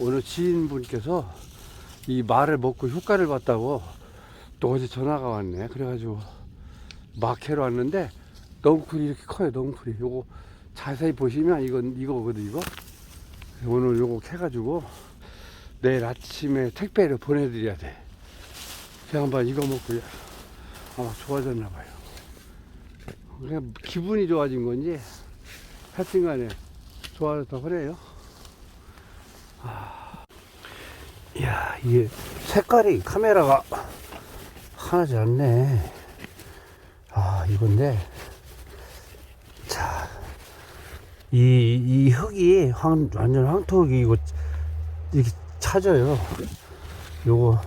오늘 지인분께서 이 말을 먹고 효과를 봤다고 또 어제 전화가 왔네. 그래가지고 마케로 왔는데 넝쿨이 이렇게 커요. 넝쿨이. 요거 자세히 보시면 이건 이거거든 이거. 오늘 요거 캐가지고 내일 아침에 택배를 보내드려야 돼. 그 양반 이거 먹고 아마 좋아졌나 봐요. 그냥 기분이 좋아진 건지 하여튼간에 좋아졌다 그래요. 이야, 이게 색깔이 카메라가 하나지 않네. 아, 이건데. 자, 이, 이 흙이 황, 완전 황토흙이 이거 이렇게 찾아요. 요거,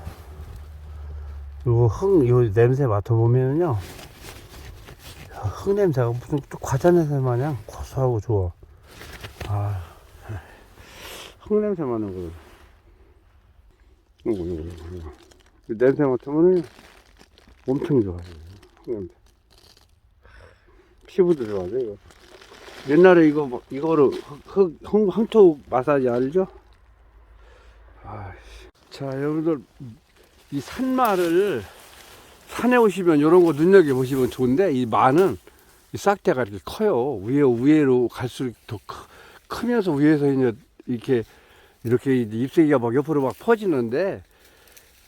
요거 흙, 요 냄새 맡아보면요. 흙 냄새가 무슨 또 과자 냄새 마냥 고소하고 좋아. 아, 흙 냄새 맡는 거. 이거, 이거, 이거, 냄새 맡으면 엄청 냄새. 피부도 좋아져, 이거. 옛날에 이거, 뭐- 이거로 흙, 흙, 황토 마사지 알죠? 아이씨. 자, 여러분들, 이 산마를 산에 오시면 이런 거 눈여겨 보시면 좋은데, 이 마는 이 싹대가 이렇게 커요. 위에, 위에로 갈수록 더 크, 크면서 위에서 이제 이렇게 이렇게 잎새기가 막 옆으로 막 퍼지는데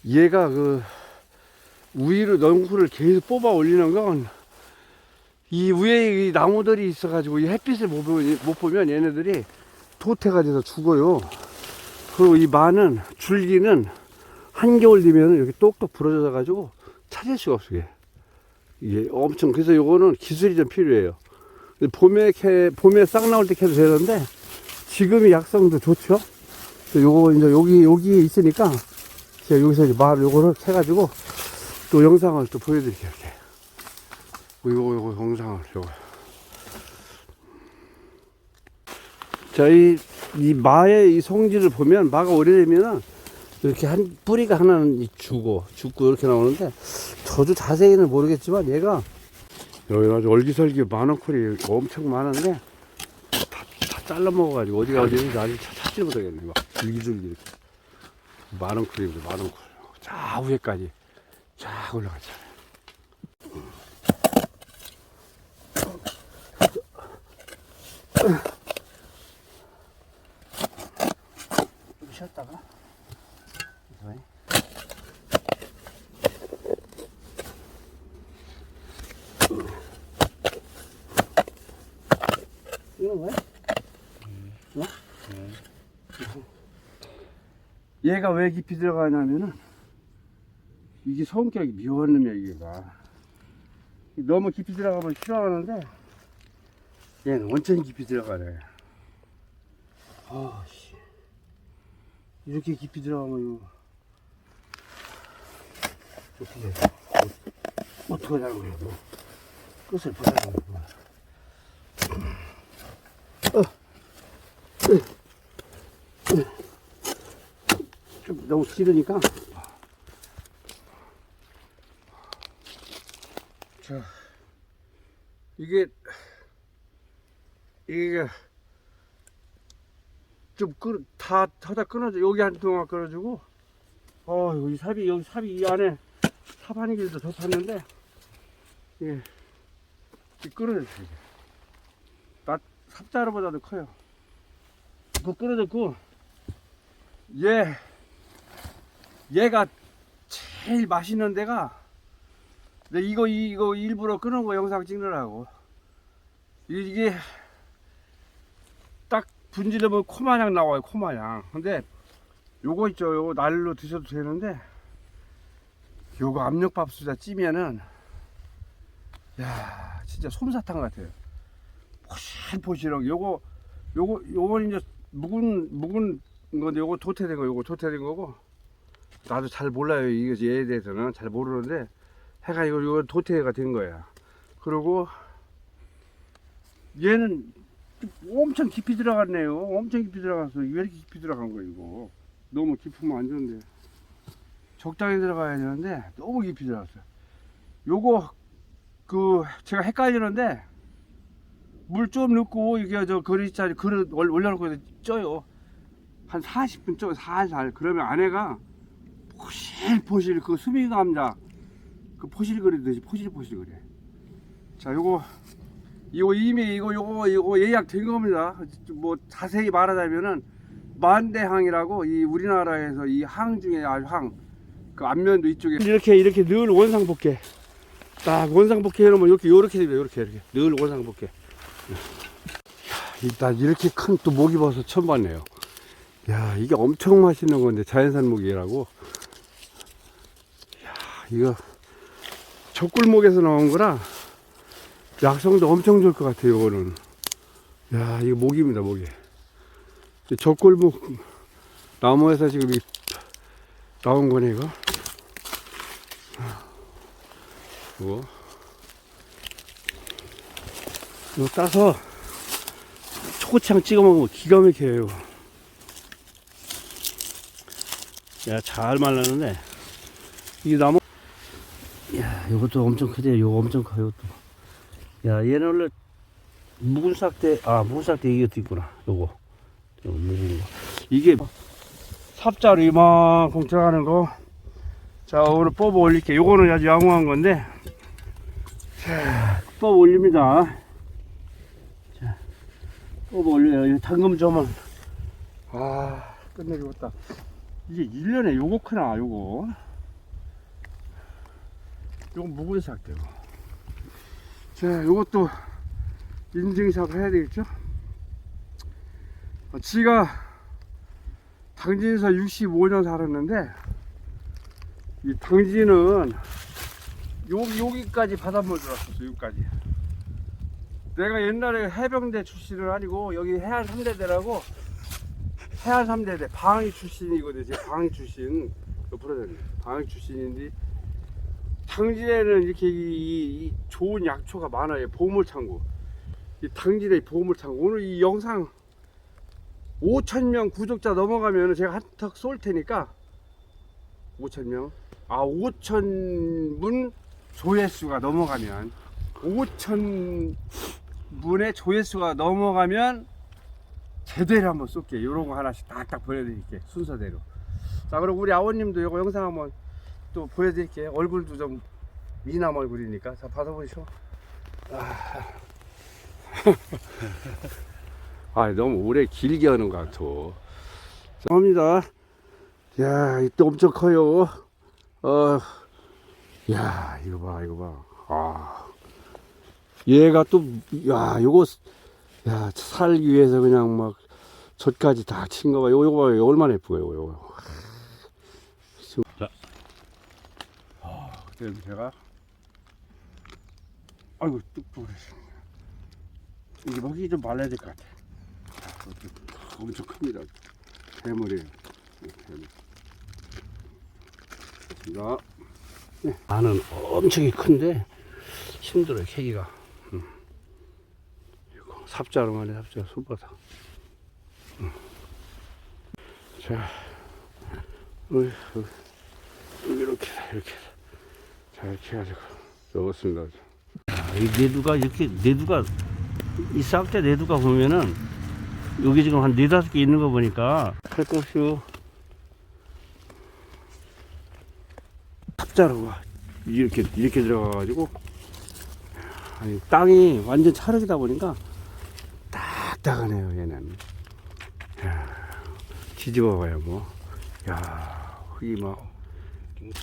얘가 그 위로 넝쿨을 계속 뽑아 올리는 건 이 위에 이 나무들이 있어가지고 이 햇빛을 못 보면, 못 보면 얘네들이 도태가 돼서 죽어요. 그리고 이 마는 줄기는 한겨울 되면 이렇게 똑똑 부러져가지고 찾을 수가 없어요. 이게 엄청 그래서 요거는 기술이 좀 필요해요. 봄에 캐 봄에 싹 나올 때 캐도 되는데 지금이 약성도 좋죠. 요거 이제 여기 여기에 있으니까 제가 여기서 이제 말 요거를 해가지고 또 영상을 또 보여드릴게요. 이렇게. 요거 요거 영상을 요거. 저희 이 마의 이 성질을 보면 마가 오래되면은 이렇게 한 뿌리가 하나는 이 죽고 죽고 이렇게 나오는데 저도 자세히는 모르겠지만 얘가 여기 아주 얼기설기 만원쿨이 엄청 많은데 잘라 먹어가지고 어디가 어디인지 아직 찾- 찾지 못하겠네. 막 줄기줄기 이렇게. 만원쿨입니다 만원쿨 자 위에까지 쫙 올라가잖아요. 좀 쉬었다가? 이거 뭐야? 얘가 왜 깊이 들어가냐면은 이게 성격이 묘한 놈이야 이게가 너무 깊이 들어가면 싫어하는데 얘는 원천히 깊이 들어가네 아씨. 이렇게 깊이 들어가면 이거 어떻게 해? 어떡하냐고 이거 끝을 보자고 좀 너무 길으니까. 자, 이게, 이게, 좀 끊, 다, 하다 끊어져. 여기 한 동안 끊어주고, 어, 여기 삽이, 여기 삽이 이 안에 삽한 길도 더 탔는데, 예, 이 끊어졌어, 이게. 나, 삽자루보다도 커요. 그거 끊어졌고, 얘, 얘가 제일 맛있는 데가 이거 이거 일부러 끊은 거 영상 찍느라고. 이- 이게 딱 분질러면 코마냥 나와요 코마냥. 근데 요거 있죠 요거 날로 드셔도 되는데 요거 압력밥솥에다 찌면은 야 진짜 솜사탕 같아요. 포실포실하게 요거 요거 요건 이제 묵은 묵은 건데 요거 도태된 거 요거 도태된 거고 나도 잘 몰라요. 이게 얘에 대해서는 잘 모르는데 해가 이거 이거 도태가 된 거야. 그리고 얘는 엄청 깊이 들어갔네요. 엄청 깊이 들어갔어 왜 이렇게 깊이 들어간 거야 이거? 너무 깊으면 안 좋은데. 적당히 들어가야 되는데 너무 깊이 들어갔어 요거 그 제가 헷갈리는데 물 좀 넣고 이게 저 그릇 자리 그릇 올- 올려놓고 쪄요. 한 40분 쪄 살살. 그러면 안에가 포실포실 그 수미 감자 그 포실거리듯이 포실포실거려. 자, 요거 이거 이미 이거 요거 이거 예약된 겁니다. 뭐 자세히 말하자면은 만대항이라고 이 우리나라에서 이 항 중에 아주 항. 그 앞면도 이쪽에 이렇게 이렇게 늘 원상복귀 딱 원상복귀 해놓으면 이렇게 이렇게 됩니다. 이렇게 이렇게 늘 원상복귀. 일단 이렇게 큰 또 목이 버섯 처음 봤네요. 야 이게 엄청 맛있는 건데 자연산 목이라고. 야 이거 젖꿀목에서 나온 거라 약성도 엄청 좋을 것 같아요. 이거는. 야 이거 목입니다. 이 젖꿀목 나무에서 지금 이 나온 거네 이거. 이거. 이거 따서 초고추장 찍어 먹으면 기가 막혀요. 이거. 야, 잘 말랐는데. 이 나무. 야, 이것도 엄청 크대. 이거 엄청 커요, 또. 야, 얘는 원래 묵은 싹대, 아, 묵은 싹대 이것도 있구나. 요거. 묵은 거. 이게 삽자루 이만큼 들어가는 거. 자, 오늘 뽑아 올릴게. 요거는 아주 양호한 건데. 자, 뽑아 올립니다. 자, 뽑아 올려요. 이 당금 좀은. 아, 끝내주겠다. 이게 1년에 요거 크나, 요거. 요거 묵은 삭대요. 자, 요것도 인증샷 해야 되겠죠? 어, 지가 당진에서 65년 살았는데, 이 당진은 여기, 여기까지 바닷물 들어왔었어, 여기까지. 내가 옛날에 해병대 출신은 아니고, 여기 해안 3대대라고, 해안 3대대, 방위 출신이거든요. 제가 방위 출신. 옆으로 됐네. 방위 출신인데, 당진에는 이렇게 이, 이- 이 좋은 약초가 많아요. 보물창고. 이 당진의 보물창고. 오늘 이 영상 5천명 구독자 넘어가면 제가 한턱 쏠 테니까 5천명 아 5천분 조회수가 넘어가면 5천 분의 조회수가 넘어가면 제대로 한번 쏠게 요런 거 하나씩 딱딱 보여드릴게 순서대로 자 그럼 우리 아버님도 이거 영상 한번 또 보여드릴게요. 얼굴도 좀 미남 얼굴이니까. 자 받아보시오. 아. 너무 오래 길게 하는 것 같아. 합니다. 야 이때 엄청 커요. 어, 야 이거 봐 이거 봐 아. 얘가 또 야 요거 야 살기 위해서 그냥 막 젖까지 다 친 거 봐. 요거 요거 봐 얼마나 예쁘고 요거 요거 제가. 아이고 뚝 부러졌어 이게 먹이 좀 말라야 될 것 같아. 아, 엄청 큽니다. 대물이에요 대물 자 나는 엄청 큰데 힘들어요 캐기가. 음. 삽자루 말이야 삽자루 손바닥. 음. 자. 이렇게 이렇게 자 이렇게 해가지고 넣었습니다. 이 내두가 이렇게 내두가 이 싹대 내두가 보면은 여기 지금 한 네다섯 개 있는 거 보니까 칼국수 탑자루가 이렇게 이렇게 들어가가지고 아니 땅이 완전 찰흙이다 보니까 딱딱하네요 얘는. 야, 뒤집어봐요 뭐야 흙이 막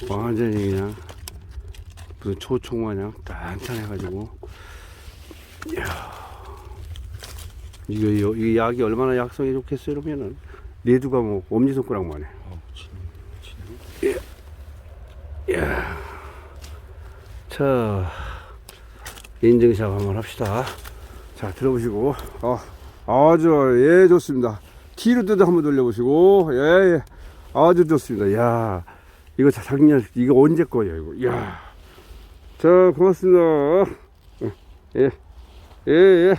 완전히 그냥 무슨 초총 마냥 단단해가지고 이야 이거, 이 약이 얼마나 약성이 좋겠어요 이러면은 내두가 뭐 엄지손가락만 해 이야. 자, 인증샷 한번 합시다. 자, 들어보시고. 아, 아주, 예, 좋습니다. 뒤로 뜯어 한번 돌려보시고. 예, 예. 아주 좋습니다. 야 이거 자- 작년, 이거 언제 거예요, 이거. 야 자, 고맙습니다. 예, 예, 예.